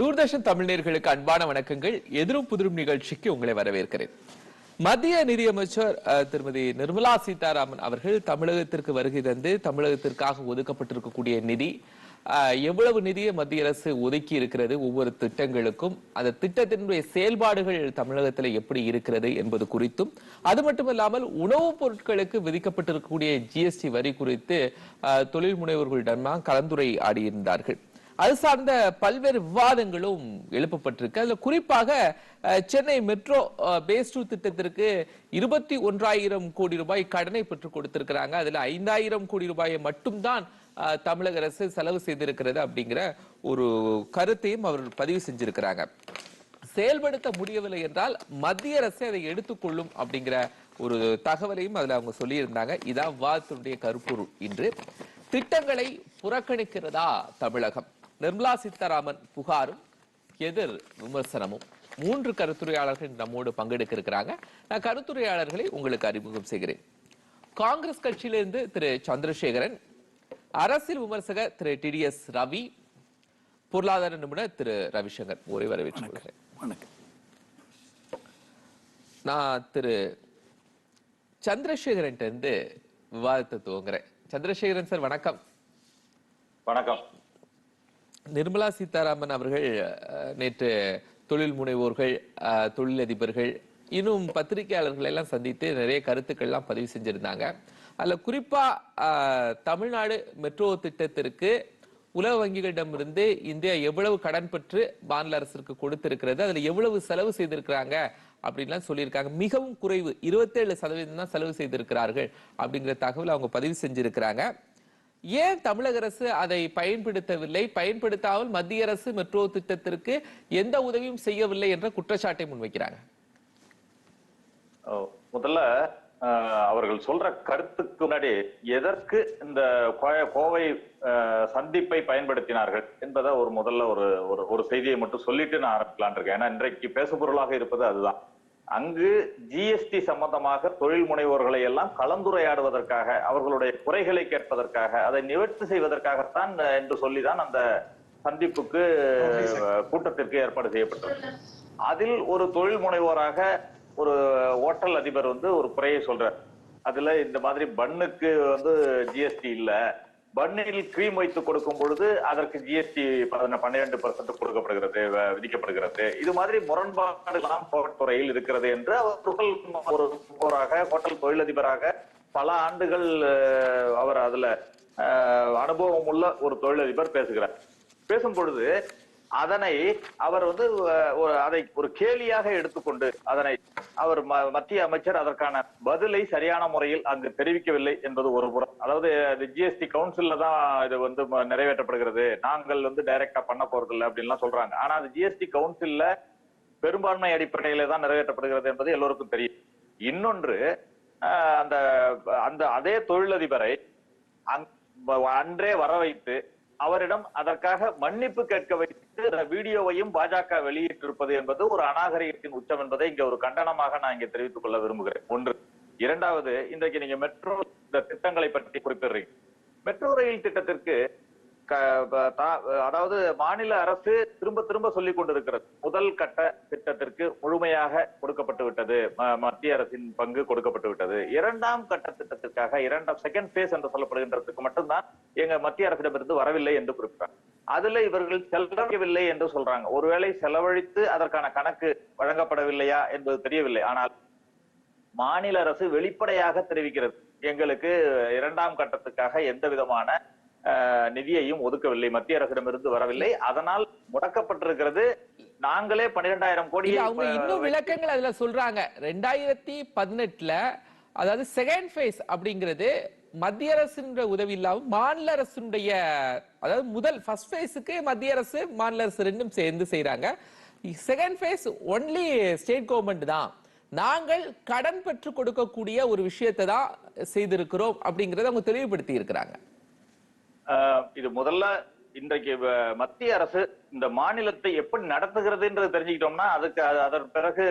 தூர்தர்ஷன் தமிழர்களுக்கு அன்பான வணக்கங்கள். எதிரும் புதிரும் நிகழ்ச்சிக்கு உங்களை வரவேற்கிறேன். மத்திய நிதியமைச்சர் திருமதி நிர்மலா சீதாராமன் அவர்கள் தமிழகத்திற்கு வருகை தந்து தமிழகத்திற்காக ஒதுக்கப்பட்டிருக்கக்கூடிய நிதி எவ்வளவு நிதியை மத்திய அரசு ஒதுக்கி இருக்கிறது ஒவ்வொரு திட்டங்களுக்கும் அந்த திட்டத்தினுடைய செயல்பாடுகள் தமிழகத்தில் எப்படி இருக்கிறது என்பது குறித்தும் அது மட்டுமல்லாமல் உணவுப் பொருட்களுக்கு விதிக்கப்பட்டிருக்கக்கூடிய ஜிஎஸ்டி வரி குறித்து தொழில் முனைவோர்களிடம் கலந்துரை ஆடியிருந்தார்கள் அது சார்ந்த பல்வேறு விவாதங்களும் எழுப்பப்பட்டிருக்கு. அதுல குறிப்பாக சென்னை மெட்ரோ பேஸ் டூ திட்டத்திற்கு இருபத்தி ஒன்றாயிரம் கோடி ரூபாய் கடனை பெற்றுக் கொடுத்திருக்கிறாங்க. அதுல ஐந்தாயிரம் கோடி ரூபாயை மட்டும்தான் தமிழக அரசு செலவு செய்திருக்கிறது அப்படிங்கிற ஒரு கருத்தையும் அவர் பதிவு செஞ்சிருக்கிறாங்க. செயல்படுத்த முடியவில்லை என்றால் மத்திய அரசு அதை எடுத்துக்கொள்ளும் அப்படிங்கிற ஒரு தகவலையும் அதில் அவங்க சொல்லியிருந்தாங்க. இதான் விவாதத்தினுடைய கருப்பொருள் இன்று. திட்டங்களை புறக்கணிக்கிறதா தமிழகம்? நிர்மலா சீதாராமன் புகாரும் எதிர் விமர்சனமும். மூன்று கருத்துரையாளர்கள் நம்மோடு பங்கெடுக்க இருக்கிறாங்க நான் கருத்துரையாளர்களை உங்களுக்கு அறிமுகம் செய்கிறேன். காங்கிரஸ் கட்சியிலிருந்து திரு சந்திரசேகரன் அரசியல் விமர்சகர் Thiru T T S Ravi பொருளாதார நிபுணர் திரு ரவிசங்கர். ஒரே கொள்கிறேன். வணக்கம். நான் திரு சந்திரசேகரன் இருந்து விவாதத்தை துவங்குறேன். சந்திரசேகரன் சார் வணக்கம். வணக்கம். நிர்மலா சீதாராமன் அவர்கள் நேற்று தொழில் முனைவோர்கள் தொழிலதிபர்கள் இன்னும் பத்திரிகையாளர்கள் எல்லாம் சந்தித்து நிறைய கருத்துக்கள்லாம் பதிவு செஞ்சிருந்தாங்க. அதில் குறிப்பாக தமிழ்நாடு மெட்ரோ திட்டத்திற்கு உலக வங்கிகளிடமிருந்து இந்தியா எவ்வளவு கடன் பெற்று மாநில அரசிற்கு கொடுத்திருக்கிறது அதில் எவ்வளவு செலவு செய்திருக்கிறாங்க அப்படின்லாம் சொல்லியிருக்காங்க. மிகவும் குறைவு இருபத்தேழு சதவீதம் தான் செலவு செய்திருக்கிறார்கள் அப்படிங்கிற தகவல் அவங்க பதிவு செஞ்சிருக்கிறாங்க. ஏன் தமிழக அரசு அதை பயன்படுத்தவில்லை? பயன்படுத்தாமல் மத்திய அரசு மெட்ரோ திட்டத்திற்கு எந்த உதவியும் செய்யவில்லை என்ற குற்றச்சாட்டை முன்வைக்கிறாங்க. முதல்ல அவர்கள் சொல்ற கருத்துக்கு முன்னாடி எதற்கு இந்த கோவை சந்திப்பை பயன்படுத்தினார்கள் என்பதை ஒரு முதல்ல ஒரு ஒரு ஒரு செய்தியை மட்டும் சொல்லிட்டு நான் ஆரம்பிக்கலான் இருக்கேன். ஏன்னா இன்றைக்கு பேசுபொருளாக இருப்பது அதுதான். அங்கு ஜிஎஸ்டி சம்பந்தமாக தொழில் முனைவோர்களை எல்லாம் கலந்துரையாடுவதற்காக அவர்களுடைய குறைகளை கேட்பதற்காக அதை நிவர்த்தி செய்வதற்காகத்தான் என்று சொல்லிதான் அந்த சந்திப்புக்கு கூட்டத்திற்கு ஏற்பாடு செய்யப்பட்டது. அதில் ஒரு தொழில் முனைவோராக ஒரு ஹோட்டல் அதிபர் வந்து ஒரு குறையை சொல்றார். அதுல இந்த மாதிரி பண்ணுக்கு வந்து ஜிஎஸ்டி இல்ல. பன்னில் கிரீம் வைத்து கொடுக்கும் பொழுது அதற்கு ஜிஎஸ்டி பன்னிரண்டு பர்சன்ட் கொடுக்கப்படுகிறது வ- விதிக்கப்படுகிறது. இது மாதிரி முரண்பாடுகளாம் துறையில் இருக்கிறது என்று அவர் ஒரு போராக ஹோட்டல் தொழிலதிபராக பல ஆண்டுகள் அவர் அதுல அனுபவம் உள்ள ஒரு தொழிலதிபர் பேசுகிறார். பேசும் பொழுது அதனை அவர் வந்து ஒரு அதை ஒரு கேலியாக எடுத்துக்கொண்டு அதனை அவர் ம- மத்திய அமைச்சர் அதற்கான பதிலை சரியான முறையில் அங்கு தெரிவிக்கவில்லை என்பது ஒரு புறம். அதாவது ஜிஎஸ்டி கவுன்சில்ல தான் இது வந்து ம- நிறைவேற்றப்படுகிறது. நாங்கள் வந்து டைரக்டா பண்ண போறது இல்லை அப்படின்லாம் சொல்றாங்க. ஆனா அது ஜிஎஸ்டி கவுன்சில்ல பெரும்பான்மை அடிப்படையில தான் நிறைவேற்றப்படுகிறது என்பது எல்லோருக்கும் தெரியும். இன்னொன்று அந்த அந்த அதே தொழிலதிபரை அங்- அன்றே வர வைத்து அவரிடம் அதற்காக மன்னிப்பு கேட்க வைத்து வீடியோவையும் பாஜக வெளியிட்டிருப்பது என்பது ஒரு அநாகரிகத்தின் உச்சம் என்பதை இங்க ஒரு கண்டனமாக நான் இங்க தெரிவித்துக் கொள்ள விரும்புகிறேன். ஒன்று. இரண்டாவது இன்றைக்கு நீங்க மெட்ரோ இந்த திட்டங்களை பற்றி குறிப்பிடுறீங்க. மெட்ரோ ரயில் திட்டத்திற்கு அதாவது மாநில அரசு திரும்ப திரும்ப சொல்லிக் கொண்டிருக்கிறது. முதல் கட்ட திட்டத்திற்கு முழுமையாக கொடுக்கப்பட்டு விட்டது. மத்திய அரசின் பங்கு கொடுக்கப்பட்டு விட்டது. இரண்டாம் கட்ட திட்டத்திற்காக இரண்டாம் செகண்ட் பேஸ் என்று சொல்லப்படுகின்றதுக்கு மட்டும்தான் எங்க மத்திய அரசிடமிருந்து வரவில்லை என்று குறிப்பிட்டார் அதுல இவர்கள் செலவழிக்கவில்லை என்று சொல்றாங்க. ஒருவேளை செலவழித்து அதற்கான கணக்கு வழங்கப்படவில்லையா என்பது தெரியவில்லை. ஆனால் மாநில அரசு வெளிப்படையாக தெரிவிக்கிறது. எங்களுக்கு இரண்டாம் கட்டத்துக்காக எந்த விதமான நிதியையும் ஒதுக்கவில்லை. மத்திய அரசிடமிருந்து வரவில்லை. அதனால் முடக்கப்பட்டிருக்கிறது. நாங்களே பன்னிரெண்டாயிரம் கோடி அவங்க இன்னும் விளக்கங்கள் அதுல சொல்றாங்க. ரெண்டாயிரத்தி பதினெட்டுல அதாவது செகண்ட் ஃபேஸ் அப்படிங்கிறது மத்திய அரசினுடைய உதவி இல்லாம மாநில அரசினுடைய அதாவது முதல் ஃபர்ஸ்ட் ஃபேஸுக்கு மத்திய அரசு மாநில அரசு ரெண்டும் சேர்ந்து செய்றாங்க. Second phase only state government தான். நாங்கள் கடன் பெற்று கொடுக்கக்கூடிய ஒரு விஷயத்தை தான் செய்திருக்கிறோம் அப்படிங்கறத அவங்க தெளிவுபடுத்தி இருக்கிறாங்க இது முதல்ல இன்றைக்கு மத்திய அரசு இந்த மாநிலத்தை எப்படி நடத்துகிறதுன்றது தெரிஞ்சுக்கிட்டோம்னா அதுக்கு அது- அதன் பிறகு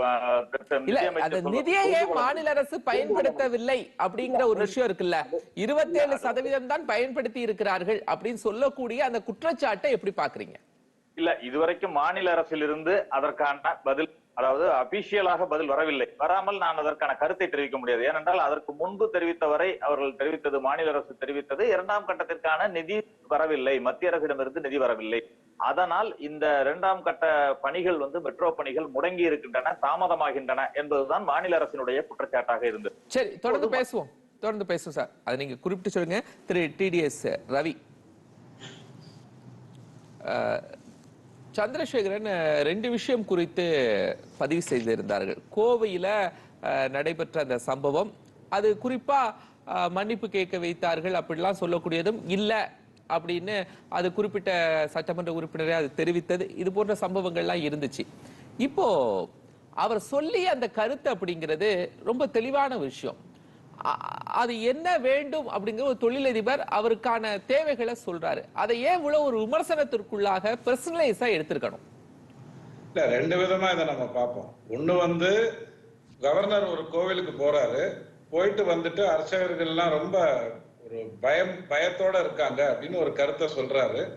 அஹ், திட்ட- இல்ல நிதியமைச்சர் அந்த சொல்ற- நிதியை புரிந்து ஏன் கொள்ள மாநில அரசு பயன்படுத்தவில்லை அப்படிங்கிற ஒரு விஷயம் இருக்குல்ல? இருபத்தேழு சதவீதம் தான் பயன்படுத்தி இருக்கிறார்கள் அப்படின்னு சொல்லக்கூடிய அந்த குற்றச்சாட்டை எப்படி பாக்குறீங்க இல்ல இதுவரைக்கும் மாநில அரசிலிருந்து அதற்கான பதில் அதாவது அபிஷியலாக பதில் வரவில்லை. வராமல் நான் அதற்கான கருத்தை தெரிவிக்க முடியாது. ஏனென்றால் அதற்கு முன்பு தெரிவித்தவரை அவர்கள் தெரிவித்தது மாநில அரசு தெரிவித்தது. இரண்டாம் கட்டத்திற்கான நிதி வரவில்லை. மத்திய அரசிடமிருந்து நிதி வரவில்லை. அதனால் இந்த இரண்டாம் கட்ட பணிகள் வந்து மெட்ரோ பணிகள் முடங்கி இருக்கின்றன தாமதமாகின்றன என்பதுதான் மாநில அரசினுடைய குற்றச்சாட்டாக இருந்தது. சரி தொடர்ந்து பேசுவோம். தொடர்ந்து பேசுவோம் சார். அதை நீங்க குறிப்பிட்டு சொல்லுங்க. திரு டிடிஎஸ் ரவி. சந்திரசேகரன் ரெண்டு விஷயம் குறித்து பதிவு செய்திருந்தார்கள். கோவையில் நடைபெற்ற அந்த சம்பவம் அது குறிப்பாக மன்னிப்பு கேட்க வைத்தார்கள் அப்படிலாம் சொல்லக்கூடியதும் இல்லை அப்படின்னு அது குறிப்பிட்ட சட்டமன்ற உறுப்பினரே அது தெரிவித்தது. இது போன்ற சம்பவங்கள்லாம் இருந்துச்சு. இப்போ அவர் சொல்லிய அந்த கருத்து அப்படிங்கிறது ரொம்ப தெளிவான விஷயம். அது என்ன வேண்டும் அப்படிங்கிற ஒரு தொழிலதிபர் அவருக்கான தேவைகளை சொல்றாரு. அதை ஏன் இவ்வளவு ஒரு விமர்சனத்திற்குள்ளாக பர்சனலைஸா எடுத்திருக்கணும்? இல்ல ரெண்டு விதமா இதை நம்ம பார்ப்போம். ஒண்ணு வந்து கவர்னர் ஒரு கோவிலுக்கு போறாரு. போயிட்டு வந்துட்டு அர்ச்சகர்கள்லாம் ரொம்ப ஒரு பயம் பயத்தோட இருக்காங்க அப்படின்னு ஒரு கருத்தை சொல்றாரு.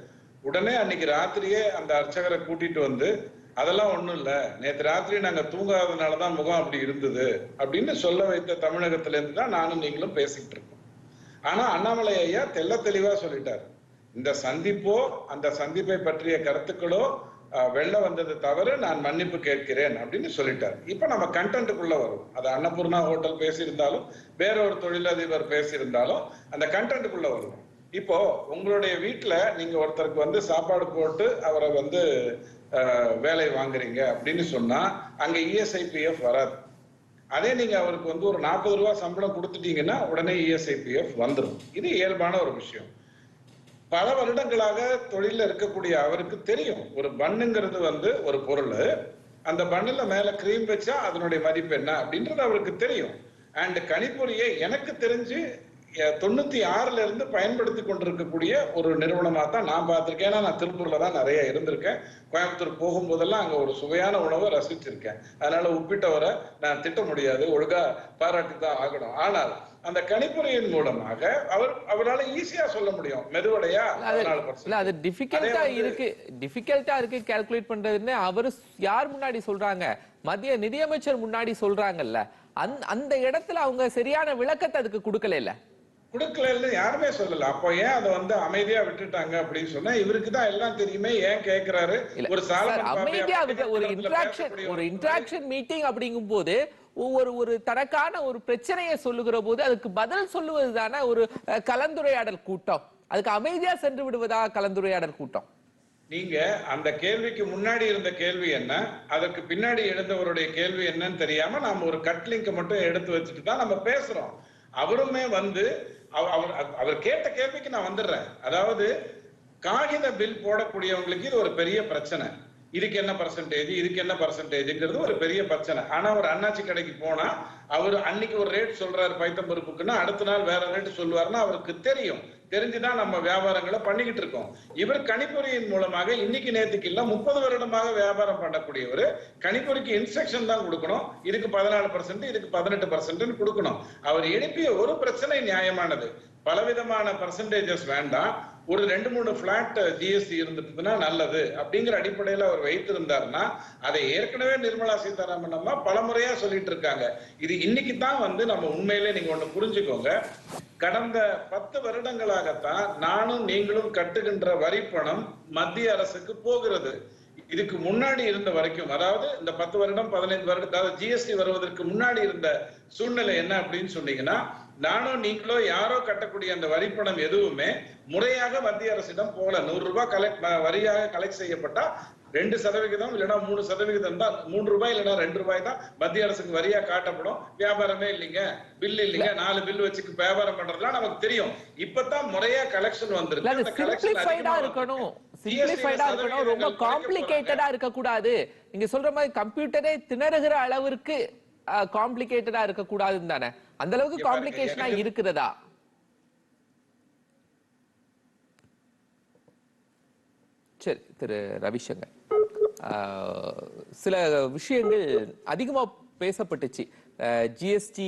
உடனே அன்னைக்கு ராத்திரியே அந்த அர்ச்சகரை கூட்டிட்டு வந்து அதெல்லாம் ஒண்ணும் இல்ல. நேற்று ராத்திரி நாங்க தூங்காதனாலதான் முகம் அப்படி இருந்தது அப்படின்னு சொல்ல வைத்த தமிழகத்துல இருந்து தான் நானும் நீங்களும் பேசிக்கிட்டு இருக்கோம். ஆனா அண்ணாமலை ஐயா தெல்ல தெளிவா சொல்லிட்டாரு. இந்த சந்திப்போ அந்த சந்திப்பை பற்றிய கருத்துக்களோ வெளில வந்தது தவறு நான் மன்னிப்பு கேட்கிறேன் அப்படின்னு சொல்லிட்டார். இப்ப நம்ம கண்டென்ட்டுக்குள்ள வரும் அது அன்னபூர்ணா ஹோட்டல் பேசியிருந்தாலும் வேற ஒரு தொழிலதிபர் பேசியிருந்தாலும் அந்த கண்டென்ட்டுக்குள்ள வரும் இப்போ உங்களுடைய வீட்டுல நீங்க ஒருத்தருக்கு வந்து சாப்பாடு போட்டு அவரை வந்து வேலை வாங்குறீங்க அப்படின்னு சொன்னா அங்க இஎஸ்ஐபிஎஃப் வராது. அதே நீங்க அவருக்கு வந்து ஒரு நாற்பது ரூபாய் சம்பளம் கொடுத்துட்டீங்கன்னா உடனே இஎஸ்ஐபிஎஃப் வந்துடும் இது இயல்பான ஒரு விஷயம். பல வருடங்களாக தொழில இருக்கக்கூடிய அவருக்கு தெரியும். ஒரு பண்ணுங்கிறது வந்து ஒரு பொருள். அந்த பண்ணுல மேல கிரீம் வச்சா அதனுடைய மதிப்பு என்ன அப்படின்றது அவருக்கு தெரியும். அண்ட் கணிப்பொறியை எனக்கு தெரிஞ்சு தொண்ணூத்தி ஆறுல இருந்து பயன்படுத்தி கொண்டிருக்கக்கூடிய ஒரு நிறுவனமா தான் நான் பார்த்திருக்கேன். ஏன்னா நான் திருப்பூர்ல தான் நிறைய இருந்திருக்கேன். கோயம்புத்தூர் போகும்போதெல்லாம் அங்க ஒரு சுவையான உணவை ரசிச்சிருக்கேன். அதனால உப்பிட்டவரை நான் திட்ட முடியாது. ஒழுங்கா பாராட்டி தான் ஆகணும். ஆனால் அந்த கணிப்பொறியின் மூலமாக அவர் அவரால் ஈஸியா சொல்ல முடியும். மெதுவடையா அது டிஃபிகல்ட்டா இருக்கு. டிஃபிகல்ட்டா இருக்கு கால்குலேட் பண்றதுன்னு அவரு யார் முன்னாடி சொல்றாங்க? மத்திய நிதியமைச்சர் முன்னாடி சொல்றாங்கல்ல. அந்த அந்த இடத்துல அவங்க சரியான விளக்கத்தை அதுக்கு கொடுக்கல இல்ல கொடுக்கலன்னு யாருமே சொல்லல. அப்போ ஏன் அதை வந்து அமைதியா விட்டுட்டாங்க அப்படின்னு சொன்னா இவருக்கு தான் எல்லாம் தெரியுமே ஏன் கேக்குறாரு? ஒரு அமைதியா விட்டு ஒரு இன்டராக்ஷன் ஒரு ஒரு இன்டராக்ஷன் மீட்டிங் அப்படிங்கும் போது ஒவ்வொரு ஒரு தனக்கான ஒரு பிரச்சனையை சொல்லுகிற போது அதுக்கு பதில் சொல்லுவது தானே ஒரு கலந்துரையாடல் கூட்டம். அதுக்கு அமைதியா சென்று விடுவதா கலந்துரையாடல் கூட்டம்? நீங்க அந்த கேள்விக்கு முன்னாடி இருந்த கேள்வி என்ன? அதற்கு பின்னாடி எழுந்தவருடைய கேள்வி என்னன்னு தெரியாம நாம ஒரு கட் லிங்க் மட்டும் எடுத்து வச்சுட்டு தான் நம்ம பேசுறோம். அவருமே வந்து அவ- அவர் அவர் கேட்ட கேள்விக்கு நான் வந்துடுறேன். அதாவது காகித பில் போடக்கூடியவங்களுக்கு இது ஒரு பெரிய பிரச்சனை. இதுக்கு என்ன பர்சன்டேஜ் இதுக்கு என்ன பர்சன்டேஜ்ங்கிறது ஒரு பெரிய பிரச்சனை. ஆனா ஒரு அண்ணாச்சி கடைக்கு போனா அவர் அன்னைக்கு ஒரு ரேட் சொல்றாரு பைத்தம்பருப்புக்குன்னா அடுத்த நாள் வேற ரேட் சொல்லுவாருன்னா அவருக்கு தெரியும். தெரிஞ்சுதான் நம்ம வியாபாரங்களை பண்ணிக்கிட்டு இருக்கோம். இவர் கணிப்பொறியின் மூலமாக இன்னைக்கு நேத்துக்கு இல்ல முப்பது வருடமாக வியாபாரம் பண்ணக்கூடியவர் கணிப்பொறிக்கு இன்ஸ்ட்ரக்ஷன் தான் கொடுக்கணும். இதுக்கு பதினாலு பர்சன்ட் இதுக்கு பதினெட்டு பர்சன்ட்னு கொடுக்கணும். அவர் எழுப்பிய ஒரு பிரச்சனை நியாயமானது. பலவிதமான பர்சன்டேஜஸ் வேண்டாம். ஒரு ரெண்டு மூணு பிளாட் ஜிஎஸ்டி இருந்துட்டுனா நல்லது அப்படிங்கிற அடிப்படையில அவர் வைத்திருந்தாருன்னா அதை ஏற்கனவே நிர்மலா சீதாராமன் அம்மா பல முறையா சொல்லிட்டு இருக்காங்க. இது இன்னைக்கு தான் வந்து நம்ம உண்மையிலே நீங்க ஒண்ணு புரிஞ்சுக்கோங்க. கடந்த பத்து வருடங்களாகத்தான் நானும் நீங்களும் கட்டுகின்ற வரி பணம் மத்திய அரசுக்கு போகிறது. இதுக்கு முன்னாடி இருந்த வரைக்கும் அதாவது இந்த பத்து வருடம் பதினைந்து வருடம் அதாவது ஜிஎஸ்டி வருவதற்கு முன்னாடி இருந்த சூழ்நிலை என்ன அப்படின்னு சொன்னீங்கன்னா நானும் நீங்களோ யாரோ கட்டக்கூடிய அந்த வரிப்பணம் எதுவுமே முறையாக மத்திய அரசிடம் போகல. நூறு ரூபாய் கலெக்ட் வரியாக கலெக்ட் செய்யப்பட்டா ரெண்டு சதவிகிதம் இல்லைன்னா மூணு சதவிகிதம் தான். மூணு ரூபாய் இல்லைன்னா ரெண்டு ரூபாய் தான் மத்திய அரசுக்கு வரியா காட்டப்படும். வியாபாரமே இல்லைங்க. பில் இல்லைங்க. நாலு பில் வச்சு வியாபாரம் பண்றதுலாம் நமக்கு தெரியும். இப்பதான் முறையா கலெக்ஷன் வந்திருக்கு. சிம்பிளிஃபைடா இருக்கணும். ரொம்ப காம்ப்ளிகேட்டடா இருக்க கூடாது நீங்க சொல்ற மாதிரி கம்ப்யூட்டரே திணறுகிற அளவிற்கு காம்ப்ளிகேட்டடா இருக்க கூடாதுன்னு தானே. அந்த அளவுக்கு காம்ப்ளிகேஷனா இருக்கிறதா? சரி திரு ரவிசங்கர். சில விஷயங்கள் அதிகமா பேசப்பட்டுச்சு. ஜிஎஸ்டி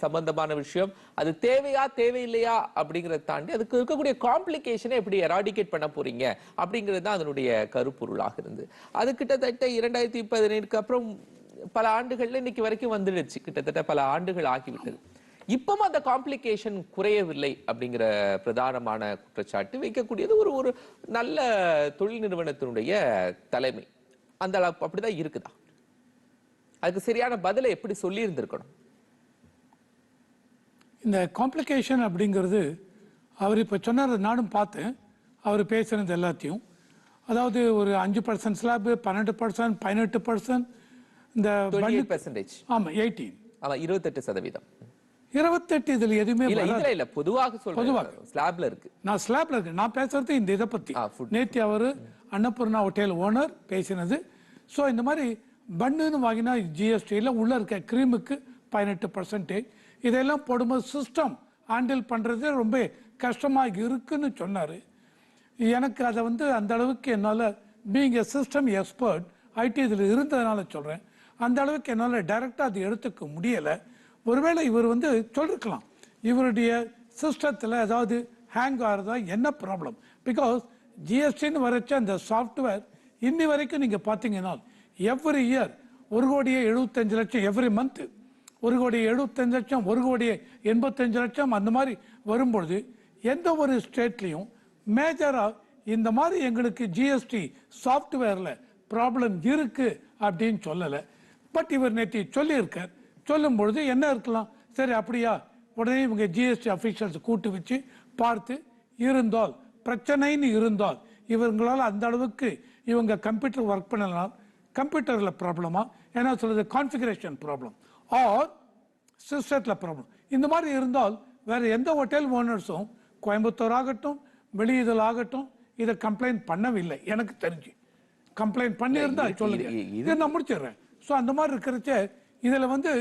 சம்பந்தமான விஷயம் அது தேவையா தேவையில்லையா அப்படிங்கறத தாண்டி அதுக்கு இருக்கக்கூடிய காம்ப்ளிகேஷனை எப்படி எராடிகேட் பண்ண போறீங்க அப்படிங்கிறது தான் அதனுடைய கருப்பொருளாக இருந்து. அது கிட்டத்தட்ட இரண்டாயிரத்தி பதினேழுக்கு அப்புறம் பல ஆண்டுகள்ல இன்னைக்கு வரைக்கும் வந்துடுச்சு. கிட்டத்தட்ட பல ஆண்டுகள் ஆகிவிட்டது. இப்பவும் அந்த காம்ப்ளிகேஷன் குறையவில்லை அப்படிங்கிற பிரதானமான குற்றச்சாட்டு வைக்கக்கூடியது ஒரு ஒரு நல்ல தொழில் நிறுவனத்தினுடைய தலைமை. அந்த அளவு அப்படிதான் இருக்குதா? அதுக்கு சரியான பதிலை எப்படி சொல்லி இருந்திருக்கணும் இந்த காம்ப்ளிகேஷன் அப்படிங்கிறது அவர் இப்போ சொன்னார் நானும் பார்த்தேன். அவர் பேசுனது எல்லாத்தையும். அதாவது ஒரு அஞ்சு பர்சன்ட் ஸ்லாப் பன்னெண்டு பர்சன்ட் பதினெட்டு பர்சன்ட் இந்த பெர்சன்டேஜ் ஆமா எயிட்டீன் ஆமா இருபத்தெட்டு சதவீதம். இருபத்தெட்டு இதுல எதுவுமே இல்ல இல்ல பொதுவாக சொல்றேன். ஸ்லாப்ல இருக்கு. நான் ஸ்லாப்ல இருக்கேன் நான் பேசுறது இந்த இதை பத்தி. நேத்தி அவர் அன்னபூர்ணா ஹோட்டல் ஓனர் பேசினது. ஸோ இந்த மாதிரி பன்னுன்னு வாங்கினா ஜிஎஸ்டியில் உள்ள இருக்க கிரீமுக்கு பதினெட்டு பர்சன்டேஜ் இதெல்லாம் போடும்போது சிஸ்டம் ஹேண்டில் பண்றது ரொம்ப கஷ்டமா இருக்குன்னு சொன்னாரு. எனக்கு அதை வந்து அந்த அளவுக்கு என்னால் being a system expert IT இதில் இருந்ததுனால சொல்கிறேன் அந்த அளவுக்கு என்னால் டைரெக்டாக அதை எடுத்துக்க முடியலை. ஒருவேளை இவர் வந்து சொல்லிருக்கலாம். இவருடைய சிஸ்டத்தில் ஏதாவது ஹேங் ஆகிறதா என்ன ப்ராப்ளம் பிகாஸ் ஜிஎஸ்டின்னு வரைச்ச அந்த சாஃப்ட்வேர் இன்னி வரைக்கும் நீங்கள் பார்த்தீங்கன்னா எவ்ரி இயர் ஒரு கோடியே எழுபத்தஞ்சு லட்சம் எவ்ரி மந்த் ஒரு கோடி எழுபத்தஞ்சு லட்சம் ஒரு கோடி எண்பத்தஞ்சு லட்சம் அந்த மாதிரி வரும்பொழுது எந்த ஒரு ஸ்டேட்லேயும் மேஜராக இந்த மாதிரி எங்களுக்கு ஜிஎஸ்டி சாஃப்ட்வேரில் ப்ராப்ளம் இருக்குது அப்படின்னு சொல்லலை. பட் இவர் நேற்று சொல்லியிருக்கார் சொல்லும் பொழுது என்ன இருக்கலாம்? சரி அப்படியா. உடனே இவங்க ஜிஎஸ்டி அஃபீஷியல்ஸ் கூட்டு வச்சு பார்த்து இருந்தால் பிரச்சனைன்னு இருந்தால் இவங்களால அந்த அளவுக்கு இவங்க கம்ப்யூட்டர் ஒர்க் பண்ணலாம். கம்ப்யூட்டரில் ப்ராப்ளமா என்ன சொல்றது கான்ஃபிகரேஷன் ப்ராப்ளம் ஆர் சிஸ்டத்தில் ப்ராப்ளம் இந்த மாதிரி இருந்தால் வேற எந்த ஹோட்டல் ஓனர்ஸும் கோயம்புத்தூர் ஆகட்டும் வெளியிதழ் ஆகட்டும் இதை கம்ப்ளைண்ட் பண்ணவில்லை. எனக்கு தெரிஞ்சு. கம்ப்ளைண்ட் பண்ணியிருந்தா சொல்லுங்க. இதை நான் முடிச்சிடுறேன். ஸோ அந்த மாதிரி இருக்கிறச்ச இதுல வந்து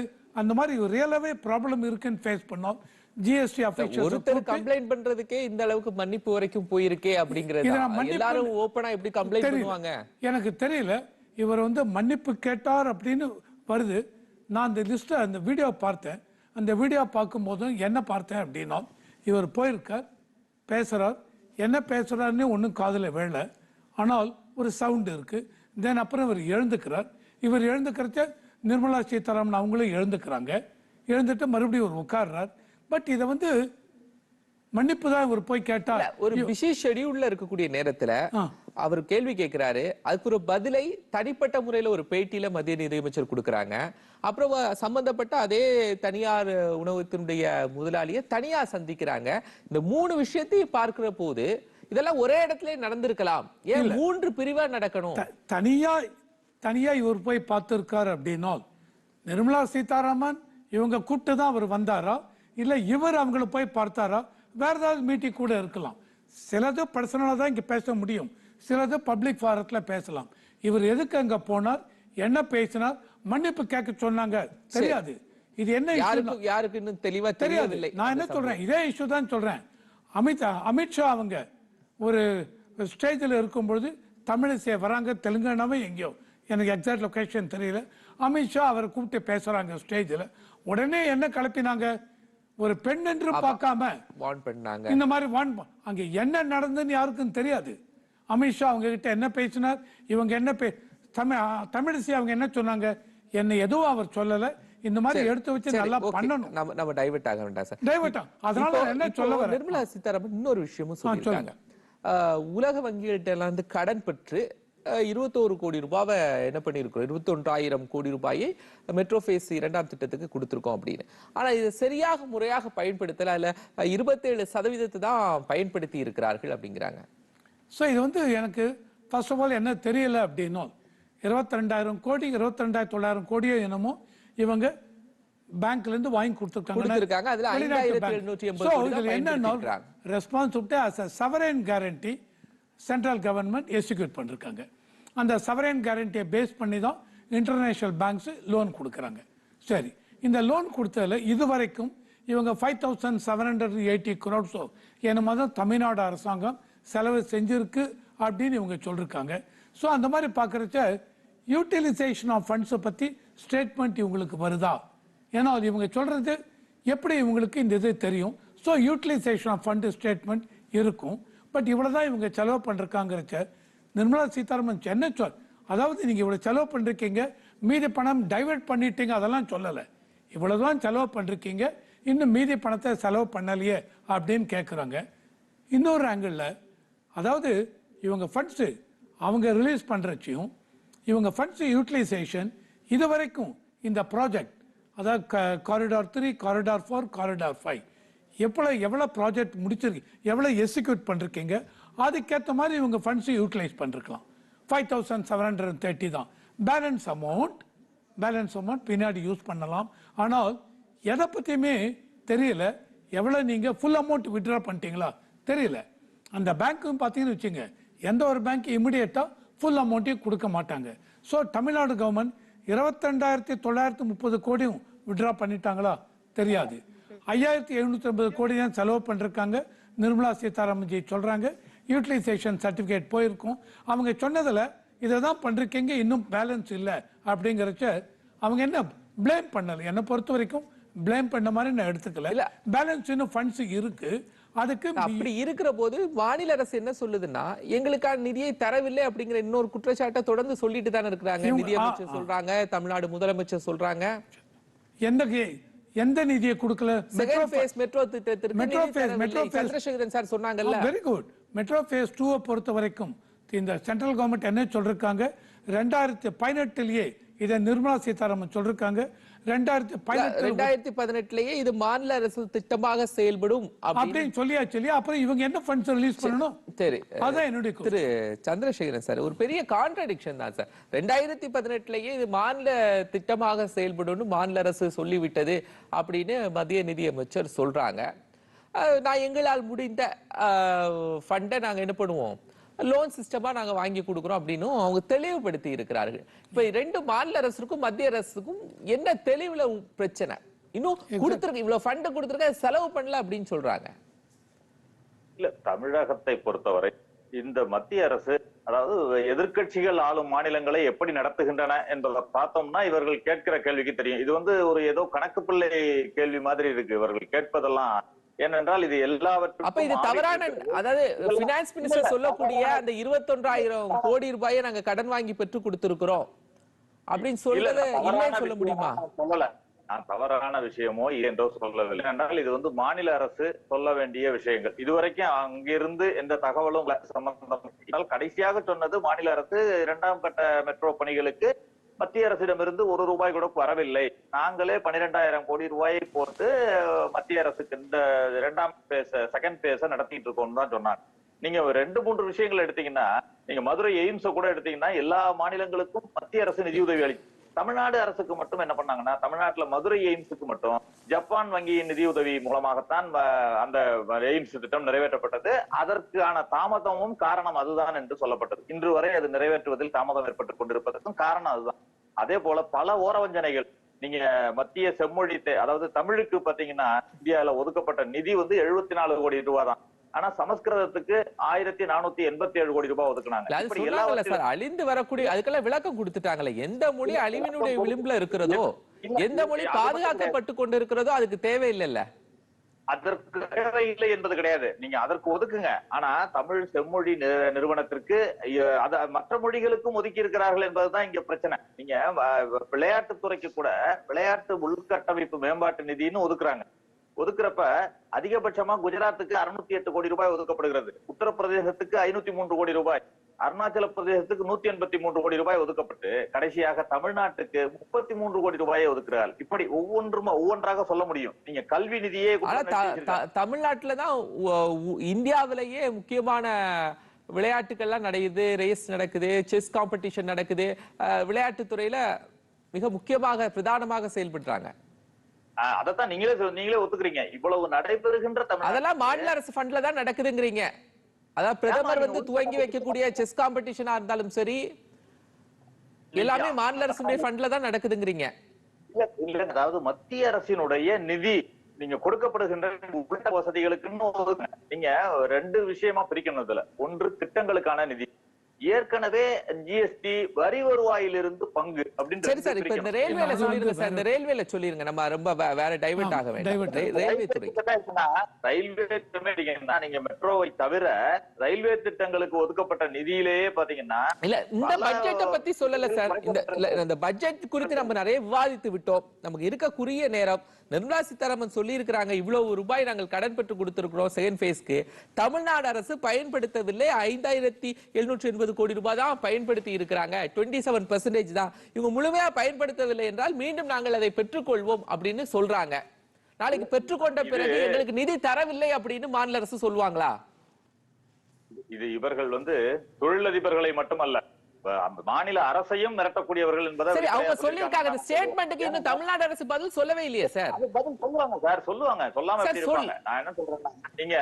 அந்த மாதிரி ரியலாவே ப்ராப்ளம் இருக்குன்னு ஃபேஸ் பண்ணோம். ஜிஎஸ்டி ஒருத்தர் அஃபீஷியல்ஸ் கம்ப்ளைண்ட் பண்றதுக்கே இந்த அளவுக்கு மன்னிப்பு வரைக்கும் போயிருக்கே அப்படிங்கறது எல்லாரும் ஓப்பனா எப்படி கம்ப்ளைண்ட். பண்ணுவாங்க? எனக்கு தெரியல. இவர் வந்து மன்னிப்பு கேட்டார் அப்படின்னு வருது. நான் அந்த லிஸ்ட்டை அந்த வீடியோ பார்த்தேன். அந்த வீடியோ பார்க்கும்போதும் என்ன பார்த்தேன் அப்படின்னா இவர் போயிருக்கார் பேசுறார். என்ன பேசுறாருன்னு ஒன்றும் காதுல விழல. ஆனால் ஒரு சவுண்ட் இருக்கு. தென் அப்புறம் இவர் எழுந்துக்கிறார். இவர் எழுந்துக்கிறச்ச நிர்மலா சீதாராமன் அவங்களும் எழுந்துக்கிறாங்க. எழுந்துட்டு மறுபடியும் ஒரு உட்கார்றார். பட் இதை வந்து மன்னிப்பு தான் இவர் போய் இல்ல, ஒரு பிஸி ஷெடியூல்ல இருக்கக்கூடிய நேரத்துல. அவர் கேள்வி கேட்கிறாரு அதுக்கு ஒரு பதிலை தனிப்பட்ட முறையில ஒரு பேட்டியில மத்திய நிதியமைச்சர் கொடுக்கறாங்க. அப்புறம் சம்பந்தப்பட்ட அதே தனியார் உணவகத்தினுடைய முதலாளியை தனியா சந்திக்கிறாங்க. இந்த மூணு விஷயத்தையும் பார்க்கிற போது இதெல்லாம் ஒரே இடத்துல நடந்திருக்கலாம். ஏன் மூன்று பிரிவா நடக்கணும்? தனியா தனியா இவர் போய் பார்த்திருக்காரு அப்படின்னால் நிர்மலா சீதாராமன் இவங்க கூப்பிட்டு தான் அவர் வந்தாரா? இல்ல இவர் அவங்கள போய் பார்த்தாரா? வேற ஏதாவது மீட்டிங் கூட இருக்கலாம். சிலது பர்சனலா தான் இங்க பேச முடியும். சிலது பப்ளிக் ஃபாரத்துல பேசலாம். இவர் எதுக்கு அங்க போனார்? என்ன பேசினார்? மன்னிப்பு கேட்க சொன்னாங்க. தெரியாது. இது என்ன யாருக்கு இன்னும் தெளிவா தெரியாது. நான் என்ன சொல்றேன்? இதே இஷ்யூ தான் சொல்றேன். அமித் அமித்ஷா அவங்க ஒரு ஸ்டேஜில் இருக்கும்பொழுது தமிழிசை வராங்க தெலுங்கானாவே எங்கேயோ. எனக்கு எக்ஸாக்ட் லொகேஷன் தெரியல. அமித்ஷா அவரை கூப்பிட்டு பேசுறாங்க ஸ்டேஜில் உடனே என்ன கிளப்பினாங்க? ஒரு பெண் என்று பார்க்காம. பண்ணாங்க. இந்த மாதிரி வான் அங்க என்ன நடந்ததுன்னு யாருக்கும் தெரியாது. அமித்ஷா அவங்க கிட்ட என்ன பேசினார்? இவங்க என்ன பே தமிழ் தமிழிசை அவங்க என்ன சொன்னாங்க? என்னை எதுவும் அவர் சொல்லல. இந்த மாதிரி எடுத்து வச்சு நல்லா. பண்ணணும். நம்ம நம்ம டைவர்ட் ஆக வேண்டாம் சார் டைவர்ட் அதனால என்ன சொல்ல வரேன்? நிர்மலா சீதாராமன் இன்னொரு விஷயமும் சொல்லியிருக்காங்க. ஆஹ், உலக வங்கிகள்ட்ட எல்லாம் வந்து கடன் பெற்று 21 கோடி ரூபாவை என்ன பண்ணியிருக்கிறோம்? இருபத்தொன்றாயிரம் கோடி ரூபாயை மெட்ரோ ஃபேஸ் இரண்டாம் திட்டத்துக்கு கொடுத்திருக்கோம் அப்படின்னு. ஆனா இதை சரியாக முறையாக பயன்படுத்தல அதுல 27 சதவீதத்தை தான் பயன்படுத்தி இருக்கிறார்கள் அப்படிங்கிறாங்க. ஸோ இது வந்து எனக்கு ஃபர்ஸ்ட் ஆஃப் ஆல் என்ன தெரியல அப்படின்னும் இருபத்தி ரெண்டாயிரம் கோடி இருபத்தி ரெண்டாயிரத்தி தொள்ளாயிரம் கோடியோ என்னமோ இவங்க பேங்க்ல இருந்து வாங்கி கொடுத்திருக்காங்க. அதுல 5,780 கோடி தான் பயன்படுத்தியிருக்காங்க. ரெஸ்பான்சிபிலிட்டி அஸ் அ சவரன் கேரண்டி சென்ட்ரல் கவர்மெண்ட் எக்ஸிக்யூட் பண்ணிருக்காங்க. அந்த சவரன் கேரண்டியை பேஸ் பண்ணி தான் இன்டர்நேஷ்னல் பேங்க்ஸு லோன் கொடுக்குறாங்க. சரி இந்த லோன் கொடுத்ததில் இது வரைக்கும் இவங்க five thousand seven hundred eighty குரோட்ஸோ என்னமோ தான் தமிழ்நாடு அரசாங்கம் செலவு செஞ்சிருக்கு அப்படின்னு இவங்க சொல்லியிருக்காங்க ஸோ அந்த மாதிரி பார்க்குறச்ச யூட்டிலைசேஷன் ஆஃப் ஃபண்ட்ஸை பற்றி ஸ்டேட்மெண்ட் இவங்களுக்கு வருதா? ஏன்னா அது இவங்க சொல்கிறது எப்படி இவங்களுக்கு இந்த இது தெரியும்? So utilisation of fund statement இருக்கும். பட் இவ்வளவுதான் இவங்க செலவு பண்ணிருக்காங்கிறச்ச நிர்மலா சீதாராமன் என்ன சொல். அதாவது நீங்க இவ்வளவு செலவு பண்ணிருக்கீங்க மீதி பணம் டைவர்ட் பண்ணிட்டீங்க அதெல்லாம் சொல்லலை. இவ்வளவுதான் செலவு பண்ணிருக்கீங்க இன்னும் மீதி பணத்தை செலவு பண்ணலையே அப்படின்னு கேட்குறாங்க இன்னொரு ஆங்கிளில் அதாவது இவங்க ஃபண்ட்ஸு அவங்க ரிலீஸ் பண்ணுறச்சியும் இவங்க ஃபண்ட்ஸ் யூட்டிலைசேஷன் இது வரைக்கும் இந்த ப்ராஜெக்ட் அதாவது corridor three corridor four corridor five எவ்வளோ எவ்வளோ ப்ராஜெக்ட் முடிச்சிருக்கு எவ்வளோ எக்ஸிக்யூட் பண்ணிருக்கீங்க அதுக்கேற்ற மாதிரி இவங்க ஃபண்ட்ஸை யூட்டிலைஸ் பண்ணிருக்கலாம். Five thousand seven hundred thirty தான். பேலன்ஸ் அமௌண்ட் பேலன்ஸ் அமௌண்ட் பின்னாடி யூஸ் பண்ணலாம். ஆனால் எதை பற்றியுமே தெரியல. எவ்வளோ நீங்கள் ஃபுல் அமௌண்ட் வித்ட்ரா பண்ணிட்டீங்களா? தெரியல. அந்த பேங்க்கும் பார்த்தீங்கன்னு வச்சுங்க எந்த ஒரு பேங்க் இமிடியேட்டாக ஃபுல் அமௌண்ட்டையும் கொடுக்க மாட்டாங்க. ஸோ தமிழ்நாடு கவர்மெண்ட் இருபத்தெண்டாயிரத்தி தொள்ளாயிரத்தி முப்பது கோடியும் வித்ட்ரா பண்ணிட்டாங்களா? தெரியாது. ஐயாயிரத்தி எழுநூத்தி ஐம்பது கோடி தான் செலவு பண்ணிருக்காங்க. நிர்மலா சீதாராமன் ஜி சொல்றாங்க. யூட்டிலைசேஷன் சர்டிபிகேட் போயிருக்கும். அவங்க சொன்னதுல இதை தான் பண்றீங்க இன்னும் பேலன்ஸ் இல்லை அப்படிங்கிறச்ச அவங்க என்ன ப்ளேம் பண்ணல. என்னை பொறுத்த வரைக்கும் ப்ளேம் பண்ண மாதிரி நான் எடுத்துக்கல. இல்ல. பேலன்ஸ் இன்னும் ஃபண்ட்ஸ் இருக்கு. அதுக்கு அப்படி இருக்கிற போது மாநில அரசு என்ன சொல்லுதுன்னா எங்களுக்கான நிதியை தரவில்லை அப்படிங்கிற இன்னொரு குற்றச்சாட்டை தொடர்ந்து சொல்லிட்டு தானே இருக்கிறாங்க. நிதியமைச்சர். சொல்றாங்க தமிழ்நாடு முதலமைச்சர் சொல்றாங்க. எந்த கே- எந்த நிதியை கொடுக்கல? செகண்ட் ஃபேஸ் மெட்ரோ திட்டத்திற்கு மெட்ரோ தரவில்லை. Metro phase. சந்திரசேகரன் சார் சொன்னாங்கல்ல. வெரி குட் மெட்ரோ ஃபேஸ் டூவை பொறுத்த வரைக்கும் இந்த சென்ட்ரல் கவர்மெண்ட் என்ன சொல்றாங்க ரெண்டாயிரத்தி பதினெட்டுலயே இதை நிர்மலா சீதாராமன் சொல்றாங்க ரெண்டாயிரத்தி பதினெட்டு ரெண்டாயிரத்தி பதினெட்டுலயே இது மாநில அரசு திட்டமாக செயல்படும் அப்படின்னு சொல்லியாச்சு இல்லையா? அப்புறம் இவங்க என்ன ஃபண்ட்ஸ் ரிலீஸ் பண்ணணும்? சரி. அதான் என்னுடைய. திரு சந்திரசேகரன் சார் ஒரு பெரிய கான்ட்ரடிக்ஷன் தான் சார். ரெண்டாயிரத்தி பதினெட்டுலயே இது மாநில திட்டமாக செயல்படும்னு மாநில அரசு சொல்லிவிட்டது அப்படின்னு மத்திய நிதியமைச்சர் சொல்றாங்க. நான் எங்களால் முடிந்த ஃபண்டை நாங்க என்ன பண்ணுவோம்? லோன் சிஸ்டமா நாங்க வாங்கி கொடுக்குறோம் அப்படின்னு அவங்க தெளிவுபடுத்தி இருக்கிறார்கள். இப்ப ரெண்டு மாநில அரசுக்கும் மத்திய அரசுக்கும் என்ன தெளிவுல பிரச்சனை? இன்னும் கொடுத்துருக்கு இவ்வளவு ஃபண்ட் கொடுத்துருக்க செலவு பண்ணல அப்படின்னு சொல்றாங்க. இல்ல தமிழகத்தை பொறுத்தவரை இந்த மத்திய அரசு அதாவது எதிர்க்கட்சிகள் ஆளும் மாநிலங்களை எப்படி நடத்துகின்றன என்பதை பார்த்தோம்னா இவர்கள் கேட்கிற கேள்விக்கு தெரியும். இது வந்து ஒரு ஏதோ கணக்கு பிள்ளை கேள்வி மாதிரி இருக்கு. இவர்கள் கேட்பதெல்லாம் ஏனென்றால் இது எல்லாவற்றுக்கும் அப்ப இது தவறான அதாவது பினான்ஸ் மினிஸ்டர் சொல்லக்கூடிய அந்த இருபத்தொன்றாயிரம் கோடி ரூபாயை நாங்க கடன் வாங்கி பெற்று கொடுத்திருக்கிறோம். அப்படின்னு சொல்றது இல்லைன்னு சொல்ல முடியுமா? சொல்லல. நான் தவறான விஷயமோ என்றோ சொல்லவில்லை. என்றால் இது வந்து மாநில அரசு சொல்ல வேண்டிய விஷயங்கள். இதுவரைக்கும் அங்கிருந்து எந்த தகவலும் சம்பந்தம். கடைசியாக சொன்னது மாநில அரசு இரண்டாம் கட்ட மெட்ரோ பணிகளுக்கு மத்திய அரசிடமிருந்து ஒரு ரூபாய் கூட வரவில்லை. நாங்களே பன்னிரெண்டாயிரம் கோடி ரூபாயை போட்டு மத்திய அரசுக்கு இந்த இரண்டாம் பேச செகண்ட் பேச நடத்திட்டு இருக்கோம்னு தான் சொன்னாங்க. நீங்க ஒரு ரெண்டு மூன்று விஷயங்கள் எடுத்தீங்கன்னா நீங்க மதுரை எய்ம்ஸ கூட எடுத்தீங்கன்னா எல்லா மாநிலங்களுக்கும் மத்திய அரசு நிதியுதவி அளிக்கும். தமிழ்நாடு அரசுக்கு மட்டும் என்ன பண்ணாங்கன்னா தமிழ்நாட்டுல மதுரை எய்ம்ஸுக்கு மட்டும் ஜப்பான் வங்கியின் நிதியுதவி மூலமாகத்தான் அந்த எய்ம்ஸ் திட்டம் நிறைவேற்றப்பட்டது. அதற்கான தாமதமும் காரணம் அதுதான் என்று சொல்லப்பட்டது. இன்று வரை அது நிறைவேற்றுவதில் தாமதம் ஏற்பட்டுக் கொண்டிருப்பதற்கும் காரணம் அதுதான். அதே போல பல ஓரவஞ்சனைகள் நீங்க மத்திய செம்மொழி அதாவது தமிழுக்கு பாத்தீங்கன்னா இந்தியாவில ஒதுக்கப்பட்ட நிதி வந்து எழுபத்தி நாலு கோடி ரூபாய் தான் ஆனா சமஸ்கிருதத்துக்கு ஆயிரத்தி நானூத்தி எண்பத்தி ஏழு கோடி ரூபாய் ஒதுக்குனாங்க. சார் அழிந்து வரக்கூடிய அதுக்கெல்லாம் விளக்கம் கொடுத்துட்டாங்களே எந்த மொழி அழிவினுடைய விளிம்புல இருக்கிறதோ இல்ல, எந்த மொழி பாதுகாக்கப்பட்டு கொண்டு இருக்கிறதோ அதுக்கு தேவையில்லைல்ல. அதற்கு தேவையில்லை என்பது கிடையாது. நீங்க அதற்கு ஒதுக்குங்க. ஆனா தமிழ் செம்மொழி நிறுவனத்திற்கு மற்ற மொழிகளுக்கும் ஒதுக்கி இருக்கிறார்கள் என்பதுதான் இங்க பிரச்சனை. நீங்க விளையாட்டுத்துறைக்கு கூட விளையாட்டு உள்கட்டமைப்பு மேம்பாட்டு நிதின்னு ஒதுக்குறாங்க. ஒதுக்குறப்ப அதிகபட்சமா குஜராத்துக்கு அறுநூத்தி எட்டு கோடி ரூபாய் ஒதுக்கப்படுகிறது. உத்தரப்பிரதேசத்துக்கு ஐநூத்தி மூன்று கோடி ரூபாய். அருணாச்சல பிரதேசத்துக்கு நூத்தி எண்பத்தி மூன்று கோடி ரூபாய் ஒதுக்கப்பட்டு கடைசியாக தமிழ்நாட்டுக்கு முப்பத்தி மூன்று கோடி ரூபாயை ஒதுக்குறார்கள் இப்படி ஒவ்வொன்றும் ஒவ்வொன்றாக சொல்ல முடியும். நீங்க கல்வி நிதியே தமிழ்நாட்டுல தான் இந்தியாவிலேயே முக்கியமான விளையாட்டுகள்லாம் நடக்குது. ரேஸ் நடக்குது செஸ் காம்படிஷன் நடக்குது. அஹ், விளையாட்டுத் துறையில மிக முக்கியமாக பிரதானமாக செயல்படுறாங்க. அதைத்தான் நீங்களே நீங்களே ஒத்துக்கிறீங்க. இவ்வளவு நடைபெறுகின்ற தமிழ் அதெல்லாம் மாநில அரசு ஃபண்ட்ல தான் நடக்குதுங்கிறீங்க. அதாவது பிரதமர் வந்து துவங்கி வைக்கக்கூடிய செஸ் காம்படிஷனா இருந்தாலும் சரி எல்லாமே மாநில அரசுடைய ஃபண்ட்ல தான் நடக்குதுங்கிறீங்க. இல்ல இல்ல அதாவது மத்திய அரசினுடைய நிதி நீங்க கொடுக்கப்படுகின்ற உள்ளிட்ட வசதிகளுக்குன்னு. நீங்க ரெண்டு விஷயமா பிரிக்கணும் இதுல. ஒன்று திட்டங்களுக்கான நிதி ஏற்கனவே ஜிஎஸ்டி வரி வருவாயிலிருந்து பங்கு அப்படின்னு சரி சார் இப்ப இந்த ரயில்வேல சொல்லிருங்க சார். இந்த ரயில்வேல சொல்லிருங்க. நம்ம ரொம்ப வேற டைவர்ட் ஆக வேண்டாம். ரயில்வே துறை. ரயில்வே திட்டமே நீங்க மெட்ரோவை தவிர ரயில்வே திட்டங்களுக்கு ஒதுக்கப்பட்ட நிதியிலேயே பாத்தீங்கன்னா இல்ல இந்த பட்ஜெட்டை பத்தி சொல்லல சார். இந்த பட்ஜெட் குறித்து நம்ம நிறைய விவாதித்து விட்டோம். நமக்கு இருக்க குறுகிய நேரம் நிர்மலா சீதாராமன் சொல்லி இருக்கிறாங்க இவ்வளவு ரூபாய் நாங்கள் கடன் பெற்று கொடுத்திருக்கிறோம் செகண்ட் ஃபேஸ்க்கு. தமிழ்நாடு அரசு பயன்படுத்தவில்லை ஐந்தாயிரத்தி எழுநூற்றி எண்பது கோடி ரூபாய் தான் பயன்படுத்தி இருக்கிறாங்க. டுவெண்ட்டி செவன் பர்சன்டேஜ் தான். இவங்க முழுமையா பயன்படுத்தவில்லை என்றால் மீண்டும் நாங்கள் அதை பெற்றுக்கொள்வோம் அப்படின்னு சொல்றாங்க. நாளைக்கு பெற்றுக்கொண்ட பிறகு எங்களுக்கு நிதி தரவில்லை அப்படின்னு மாநில அரசு சொல்லுவாங்களா? இது இவர்கள் வந்து தொழிலதிபர்களை மட்டுமல்ல மாநில அரசையும் மிரட்டக்கூடியவர்கள் என்பதை சரி அவங்க சொல்லியிருக்காங்க. சொல்லியிருக்காங்க. ஸ்டேட்மெண்ட்டுக்கு இன்னும் தமிழ்நாடு அரசு பதில் சொல்லவே இல்லையே சார் அது பதில் சொல்லுவாங்க சார் சொல்லுவாங்க. சொல்லாம இருப்பாங்க? நான் என்ன சொல்றேன்னா நீங்க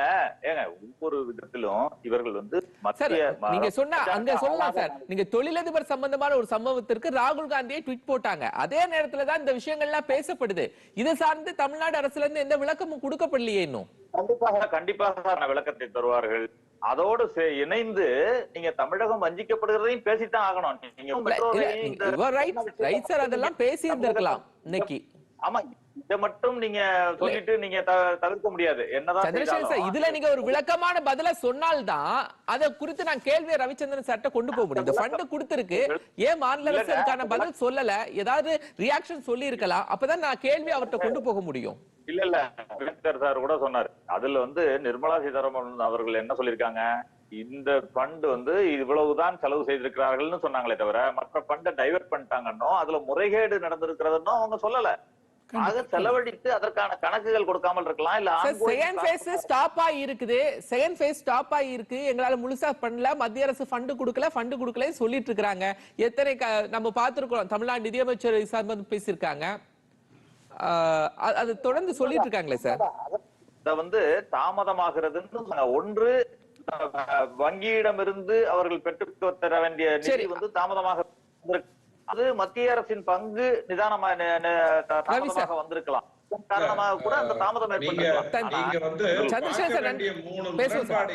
ஏங்க ஒவ்வொரு விதத்திலும் இவர்கள் வந்து மத்திய நீங்க சொன்ன அங்க சொல்லலாம் சார் நீங்க தொழிலதிபர் சம்பந்தமான ஒரு சம்பவத்திற்கு ராகுல் காந்தியை ட்வீட் போட்டாங்க. அதே நேரத்துல தான் இந்த விஷயங்கள்லாம் பேசப்படுது. இது சார்ந்து தமிழ்நாடு அரசுல இருந்து எந்த விளக்கமும் கொடுக்கப்படலையே இன்னும். கண்டிப்பாக கண்டிப்பாக விளக்கத்தை தருவார்கள். அதோடு இணைந்து நீங்க தமிழகம் வஞ்சிக்கப்படுகிறதையும் பேசித்தான் ஆகணும். நீங்க ரைட் ரைட் சார் அதெல்லாம் பேசி இருந்திருக்கலாம் இன்னைக்கு. ஆமா இதை மட்டும் நீங்க சொல்லிட்டு நீங்க தவிர்க்க முடியாது. என்னதான் சந்திரசேகர் சார் செய்தாலும் இதுல நீங்க ஒரு விளக்கமான பதில சொன்னால்தான் அதை குறித்து நான் கேள்வியை ரவிச்சந்திரன் சார்ட்ட கொண்டு போக முடியும். இந்த ஃபண்ட் கொடுத்திருக்கு. ஏன் மாநில அரசு அதுக்கான பதில் சொல்லல? ஏதாவது ரியாக்ஷன் சொல்லி இருக்கலாம் அப்பதான் நான் கேள்வி அவர்ட்ட கொண்டு போக முடியும். இல்ல இல்ல. அம்பேத்கர் சார் கூட சொன்னார். அதுல வந்து நிர்மலா சீதாராமன் அவர்கள் என்ன சொல்லிருக்காங்க இந்த ஃபண்ட் வந்து இவ்வளவுதான் செலவு செய்திருக்கிறார்கள்னு சொன்னாங்களே தவிர மற்ற ஃபண்டை டைவர்ட் பண்ணிட்டாங்கன்னோ அதுல முறைகேடு நடந்திருக்கிறதுன்னோ அவங்க சொல்லல. ஆக செலவழித்து அதற்கான கணக்குகள் கொடுக்காமல் இருக்கலாம் இல்ல செகண்ட் ஃபேஸ் ஸ்டாப் ஆகி இருக்குது. செகண்ட் ஃபேஸ் ஸ்டாப் ஆகி இருக்கு. எங்களால முழுசா பண்ணல. மத்திய அரசு ஃபண்ட் கொடுக்கல. ஃபண்ட் கொடுக்கல சொல்லிட்டு இருக்காங்க எத்தனை நம்ம பார்த்திருக்கோம் தமிழ்நாடு நிதியமைச்சர் சார்ந்து பேசியிருக்காங்க. அது- தொடர்ந்து சொல்லிட்டு இருக்காங்களே சார்? இத வந்து தாமதமாகிறதுன்னு. ஒன்று வங்கியிடமிருந்து அவர்கள் பெற்று தர வேண்டிய. நிதி வந்து தாமதமாக. அது மத்திய அரசின் பங்கு நிதானமா தாமதமாக வந்திருக்கலாம்.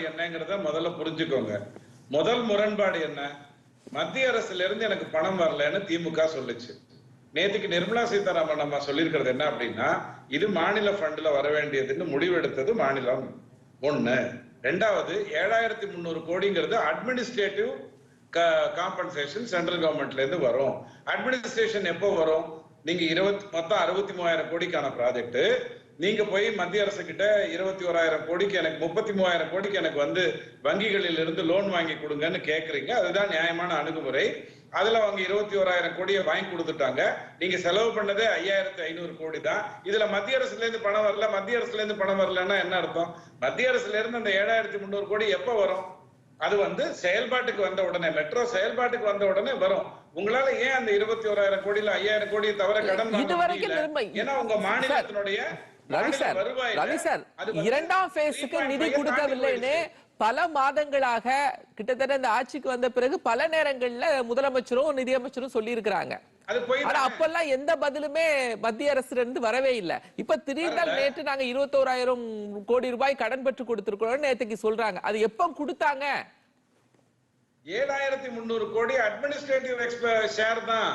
என்னங்கிறத முதல்ல புரிஞ்சுக்கோங்க. முதல் முரண்பாடு என்ன? மத்திய அரசுல இருந்து எனக்கு பணம் வரலன்னு திமுக சொல்லுச்சு. நேத்துக்கு நிர்மலா சீதாராமன் நம்ம சொல்லியிருக்கிறது என்ன அப்படின்னா இது மாநில ஃபண்ட்ல வர வேண்டியதுன்னு முடிவெடுத்தது மாநிலம். ஒண்ணு. ரெண்டாவது ஏழாயிரத்தி முந்நூறு கோடிங்கிறது அட்மினிஸ்ட்ரேட்டிவ் காம்பன்சேஷன் சென்ட்ரல் கவர்மெண்ட்ல இருந்து வரும். அட்மினிஸ்ட்ரேஷன் எப்போ வரும்? நீங்க இருபத்தி மொத்தம் அறுபத்தி மூவாயிரம் கோடிக்கான ப்ராஜெக்ட் நீங்க போய் மத்திய அரசு கிட்ட இருபத்தி ஓராயிரம் கோடிக்கு எனக்கு முப்பத்தி மூவாயிரம் கோடிக்கு எனக்கு வந்து வங்கிகளில் இருந்து லோன் வாங்கி கொடுங்கன்னு கேக்குறீங்க. அதுதான் நியாயமான அணுகுமுறை. அதுல அவங்க இருபத்தி ஓராயிரம் கோடியை வாங்கி கொடுத்துட்டாங்க. நீங்க செலவு பண்ணதே ஐயாயிரத்தி ஐநூறு கோடி தான். இதுல மத்திய அரசுல இருந்து பணம் வரல. மத்திய அரசுல இருந்து பணம் வரலன்னா என்ன அர்த்தம்? மத்திய அரசுல இருந்து அந்த ஏழாயிரத்தி முந்நூறு கோடி எப்ப வரும்? அது வந்து செயல்பாட்டுக்கு வந்த உடனே மெட்ரோ செயல்பாட்டுக்கு வந்த உடனே வரும். உங்களால ஏன் அந்த இருபத்தி ஓராயிரம் கோடியில ஐயாயிரம் கோடியை தவிர கடன் ஏன்னா உங்க மாநிலத்தினுடைய ரவி சார் ரவி சார் இரண்டாம் பேஸுக்கு 3.5 நிதி கொடுக்கவில்லைன்னு. பல மாதங்களாக கிட்டத்தட்ட இந்த ஆட்சிக்கு வந்த பிறகு பல நேரங்கள்ல முதலமைச்சரும் நிதியமைச்சரும் சொல்லி இருக்கிறாங்க அது போய் ஆனா அப்பெல்லாம் எந்த பதிலுமே மத்திய அரசுல இருந்து வரவே இல்ல. இப்ப திடீர்னு நேற்று நாங்க இருபத்தோராயிரம் கோடி ரூபாய் கடன் பெற்று கொடுத்திருக்கிறோம் நேற்றுக்கு சொல்றாங்க. அது எப்ப கொடுத்தாங்க? ஏழாயிரத்தி முந்நூறு கோடி அட்மினிஸ்ட்ரேட்டிவ் ஷேர் தான்.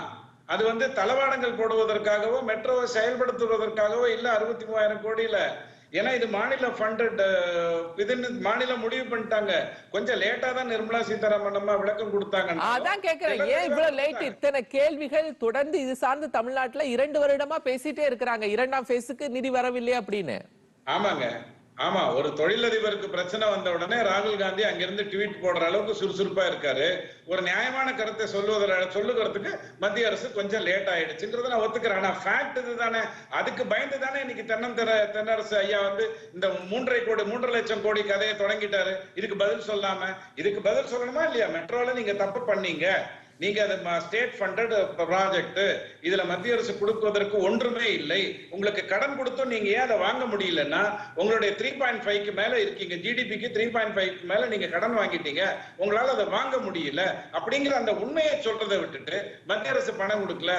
அது வந்து தளவாடங்கள் போடுவதற்காகவோ மெட்ரோவை செயல்படுத்துவதற்காகவோ இல்ல அறுபத்தி மூவாயிரம் கோடியில. ஏன்னா இது மாநில ஃபண்டட் இதுன்னு மாநிலம் முடிவு பண்ணிட்டாங்க. கொஞ்சம் லேட்டா தான் நிர்மலா சீதாராமன் அம்மா விளக்கம் கொடுத்தாங்க அதான் கேக்குறேன். ஏன் இவ்வளவு லேட் இத்தனை கேள்விகள் தொடர்ந்து இது சார்ந்து தமிழ்நாட்டுல இரண்டு வருடமா பேசிட்டே இருக்கிறாங்க. இரண்டாம் பேஸுக்கு நிதி வரவில்லை அப்படின்னு. ஆமாங்க. ஆமா ஒரு தொழிலதிபருக்கு பிரச்சனை வந்த உடனே ராகுல் காந்தி அங்கிருந்து ட்வீட் போடுற அளவுக்கு சுறுசுறுப்பா இருக்காரு. ஒரு நியாயமான கருத்தை சொல்லுவதில் சொல்லுகிறதுக்கு மத்திய அரசு கொஞ்சம் லேட் ஆயிடுச்சுங்கிறத நான் ஒத்துக்கிறேன். ஆனா ஃபேக்ட் இதுதானே. அதுக்கு பயந்து தானே இன்னைக்கு தென்னந்தர தென்னரசு ஐயா வந்து இந்த மூன்றரை கோடி மூன்றரை லட்சம் கோடி கதையை தொடங்கிட்டாரு. இதுக்கு பதில் சொல்லாம இதுக்கு பதில் சொல்லணுமா இல்லையா? மெட்ரோல நீங்க தப்பு பண்ணீங்க. நீங்க அது ஸ்டேட் ஃபண்டட் ப்ராஜெக்ட் இதுல மத்திய அரசு கொடுப்பதற்கு ஒன்றுமே இல்லை. உங்களுக்கு கடன் கொடுத்தும் நீங்க ஏன் அதை வாங்க முடியலன்னா உங்களுடைய த்ரீ பாயிண்ட் ஃபைவ்க்கு மேல இருக்கீங்க. ஜிடிபிக்கு த்ரீ பாயிண்ட் ஃபைவ்க்கு மேல நீங்க கடன் வாங்கிட்டீங்க. உங்களால அதை வாங்க முடியல. அப்படிங்கிற அந்த உண்மையை சொல்றதை விட்டுட்டு மத்திய அரசு பணம் கொடுக்கல